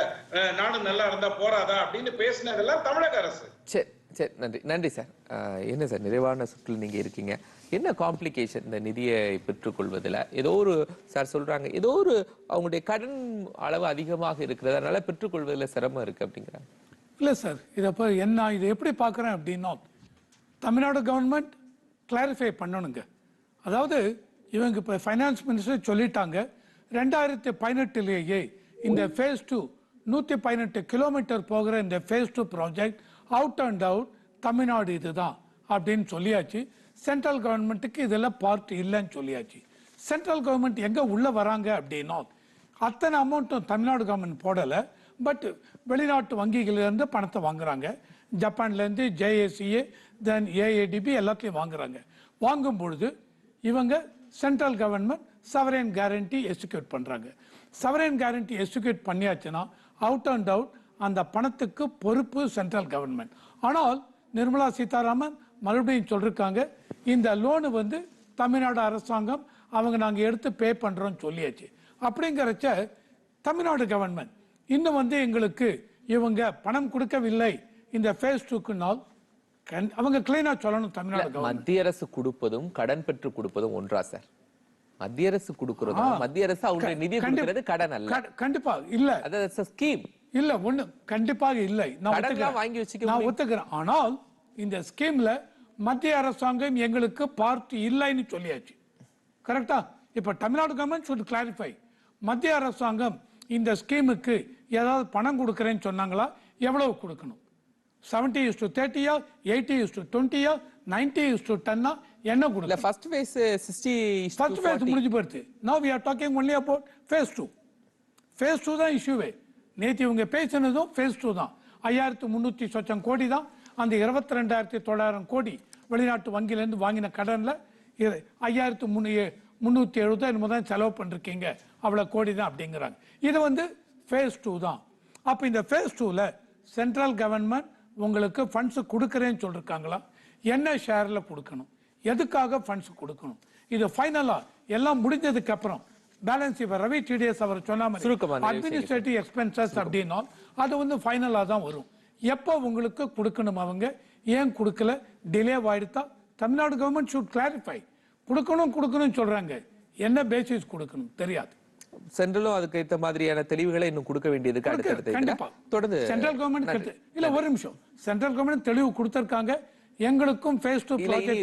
நானும் நாடு நல்லா இருந்தா போறாதா அப்படின்னு பேசினதெல்லாம் தமிழக அரசு. சரி சரி நன்றி. நன்றி சார். என்ன சார் நிறைவான சுற்றில் நீங்க இருக்கீங்க. என்ன காம்ப்ளிகேஷன் இந்த நிதியை பெற்றுக்கொள்வதில்? ஏதோ ஒரு சார் சொல்கிறாங்க ஏதோ ஒரு அவங்களுடைய கடன் அளவு அதிகமாக இருக்கிறதுனால பெற்றுக்கொள்வதில் சிரமம் இருக்குது அப்படிங்கிறாங்க. இல்லை சார் இதை இப்போ என்ன இதை எப்படி பார்க்குறேன் அப்படின்னா தமிழ்நாடு கவர்மெண்ட் கிளாரிஃபை பண்ணணுங்க. அதாவது இவங்க இப்போ ஃபைனான்ஸ் மினிஸ்டர் சொல்லிட்டாங்க ரெண்டாயிரத்தி பதினெட்டுலேயே இந்த ஃபேஸ் டூ நூற்றி பதினெட்டு கிலோமீட்டர் போகிற இந்த phase two project out and out Tamil Nadu இதுதான் அப்படின்னு சொல்லியாச்சு. சென்ட்ரல் கவர்மெண்ட்டுக்கு இதெல்லாம் பார்ட் இல்லைன்னு சொல்லியாச்சு. சென்ட்ரல் கவர்மெண்ட் எங்கே உள்ளே வராங்க அப்படின்னா அத்தனை அமௌண்ட்டும் தமிழ்நாடு கவர்மெண்ட் போடலை. பட் வெளிநாட்டு வங்கிகளிலேருந்து பணத்தை வாங்குறாங்க. ஜப்பான்லேருந்து ஜேஏசிஏ தென் ஏஏடிபி எல்லாத்தையும் வாங்குறாங்க. வாங்கும் பொழுது இவங்க central government sovereign guarantee execute பண்ணுறாங்க சவரேன் கேரண்டி எக்ஸிக்யூட் பண்ணியாச்சுன்னா அவுட் அண்ட் அவுட் அந்த பணத்துக்கு பொறுப்பு சென்ட்ரல் கவர்மெண்ட் ஆனால் நிர்மலா சீதாராமன் மறுபடியும் சொல்லிருக்காங்க இந்த லோனு வந்து தமிழ்நாடு அரசாங்கம் அவங்க நாங்கள் எடுத்து பே பண்ணுறோம்னு சொல்லியாச்சு. அப்படிங்கிறச்ச தமிழ்நாடு கவர்மெண்ட் இன்னும் வந்து எங்களுக்கு இவங்க பணம் கொடுக்கவில்லை. இந்த ஃபேஸ் டூக்குனால் அவங்க கிளீனாக சொல்லணும் தமிழ்நாடு மத்திய அரசு கொடுப்பதும் கடன் பெற்று கொடுப்பதும் ஒன்றா சார் மத்திய அரசு கொடுக்கறதும் மத்திய அரசு அவங்களுடைய நிதி கொடுக்கிறது கடன் அல்ல. கண்டி- கண்டிப்பா இல்ல. அதாவது ஸ்கீம் இல்ல ஒண்ணு கண்டிப்பாக இல்லை. நான். வாங்கி வச்சுக்க நான். ஒத்துக்கிறேன். ஆனால் இந்த ஸ்கீம்ல மத்திய அரசாங்கம் எங்களுக்கு பார்ட் இல்லைன்னு சொல்லியாச்சு. கரெக்டா இப்ப தமிழ்நாடு கவர்மெண்ட் should clarify. மத்திய அரசாங்கம் இந்த ஸ்கீமுக்கு ஏதாவது பணம் கொடுக்கறேன்னு சொன்னாங்களா? எவ்வளவு கொடுக்கணும்? செவன்டி இஸ் டு தேர்ட்டியா எயிட்டி இஸ் டு டுவெண்ட்டியா நைன்டி இஸ் டு டென்னா என்ன கொடுக்கணும்? First phase sixty first phase முடிஞ்சு போயிடுச்சு. No we are talking only about phase two phase two தான் இஷ்யூவே நேற்று இவங்க பேசினதும் ஃபேஸ் டூ தான். ஐயாயிரத்து முந்நூற்றி சொச்சம் கோடி தான். அந்த இருபத்தி ரெண்டாயிரத்தி தொள்ளாயிரம் கோடி வெளிநாட்டு வங்கியிலேருந்து வாங்கின கடனில் இது ஐயாயிரத்து முன்னூ முந்நூற்றி எழுபது என்னமோ தான் செலவு பண்ணிருக்கீங்க. அவ்வளோ கோடி தான் அப்படிங்கிறாங்க. இது வந்து ஃபேஸ் டூ தான். அப்போ இந்த ஃபேஸ் டூவில் சென்ட்ரல் கவர்மெண்ட் உங்களுக்கு ஃபண்ட்ஸ் கொடுக்குறேன்னு சொல்லியிருக்காங்களா என்ன ஷேரில் கொடுக்கணும்? எதுக்காக ஃபண்ட்ஸ் கொடுக்கணும்? இது ஃபைனலா எல்லாம் முடிஞ்சதுக்கு அப்புறம் பேலன்ஸ் இப்ப ரவி டிடிஎஸ் அவர் சொன்ன மாதிரி. அட்மினிஸ்ட்ரேட்டிவ் எக்ஸ்பென்சஸ் அப்படின்னா அது வந்து ஃபைனலா தான் வரும். எப்போ உங்களுக்கு கொடுக்கணும் அவங்க? ஏன் கொடுக்கல? டிலே ஆயிடுத்தா? தமிழ்நாடு கவர்மெண்ட் ஷுட் கிளாரிஃபை கொடுக்கணும் கொடுக்கணும்னு சொல்றாங்க. என்ன பேசிஸ் கொடுக்கணும்? தெரியாது. சென்ட்ரலும் அதுக்கு ஏத்த மாதிரியான தெளிவுகளை இன்னும் கொடுக்க அடுத்தடுத்து கண்டிப்பா. தொடர்ந்து சென்ட்ரல் கவர்மெண்ட் இல்ல ஒரு நிமிஷம். சென்ட்ரல் கவர்மெண்ட் தெளிவு கொடுத்திருக்காங்க. எங்களுக்கும் ஃபேஸ் டூ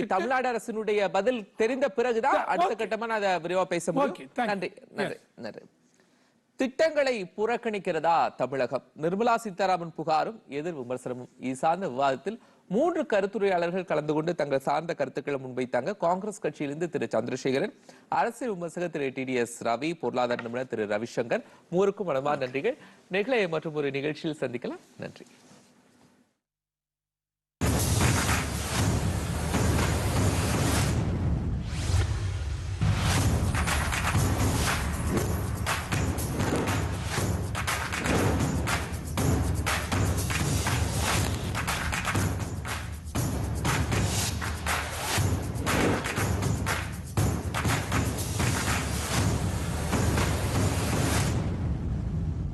தமிழ்நாடு அரசினுடைய பதில் தெரிந்த பிறகுதான் அடுத்த. கட்டமா நான் அதை விரிவா பேச முடியும். நன்றி. நன்றி. நன்றி. திட்டங்களை புறக்கணிக்கிறதா தமிழகம்? நிர்மலா சீதாராமன் புகாரும் எதிர் விமர்சனமும். இது சார்ந்த விவாதத்தில் மூன்று கருத்துரையாளர்கள் கலந்து கொண்டு தங்கள் சார்ந்த கருத்துக்களை முன்வைத்தாங்க. காங்கிரஸ் கட்சியிலிருந்து திரு. சந்திரசேகரன் அரசியல் விமர்சகர் திரு. டி டி எஸ் ரவி பொருளாதார நிபுணர் திரு. ரவிசங்கர் மூவருக்கும் மனமார் நன்றிகள். நிகழ மற்றும் ஒரு நிகழ்ச்சியில் சந்திக்கலாம். நன்றி.